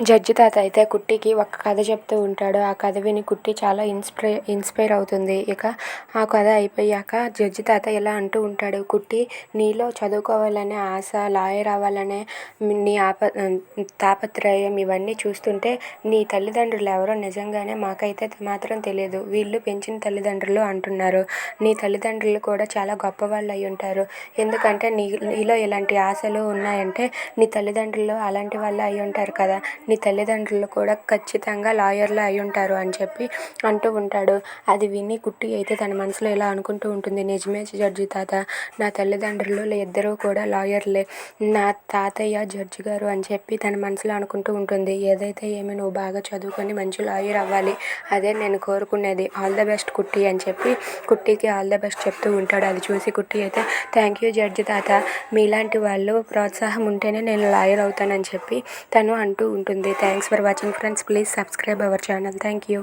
Judge తాత అయితే కుట్టికి ఒక కథ చెప్తూ ఉంటాడు. ఆ కథ విని కుట్టి చాలా ఇన్స్పై ఇన్స్పైర్ అవుతుంది. ఇక ఆ కథ అయిపోయాక జడ్జి తాత ఇలా అంటూ ఉంటాడు. కుట్టి నీలో చదువుకోవాలనే ఆశ లాయర్ అవ్వాలనే నీ ఆప తాపత్రయం ఇవన్నీ చూస్తుంటే నీ తల్లిదండ్రులు ఎవరో నిజంగానే మాకైతే మాత్రం తెలియదు. వీళ్ళు పెంచిన తల్లిదండ్రులు అంటున్నారు. నీ తల్లిదండ్రులు కూడా చాలా గొప్పవాళ్ళు అయి ఉంటారు. ఎందుకంటే నీ నీలో ఇలాంటి ఆశలు ఉన్నాయంటే నీ తల్లిదండ్రులు అలాంటి వాళ్ళు అయి ఉంటారు కదా. నీ తల్లిదండ్రులు కూడా ఖచ్చితంగా లాయర్లు అయి ఉంటారు అని చెప్పి అంటూ ఉంటాడు. అది విని గుట్టి అయితే తన మనసులో ఇలా అనుకుంటూ ఉంటుంది. నిజమే జడ్జి తాత నా తల్లిదండ్రులు ఇద్దరూ కూడా లాయర్లే. నా తాతయ్య జడ్జి గారు అని చెప్పి తన మనసులో అనుకుంటూ ఉంటుంది. ఏదైతే ఏమి నువ్వు బాగా చదువుకొని మంచి లాయర్ అవ్వాలి అదే నేను కోరుకునేది. ఆల్ ద బెస్ట్ కుట్టి అని చెప్పి కుట్టికి ఆల్ ద బెస్ట్ చెప్తూ ఉంటాడు. అది చూసి కుట్టి అయితే థ్యాంక్ యూ జడ్జి తాత. మీలాంటి వాళ్ళు ప్రోత్సాహం ఉంటేనే నేను లాయర్ అవుతానని చెప్పి తను అంటూ ఉంటుంది. ఉంటుంది thanks for watching friends please subscribe our channel thank you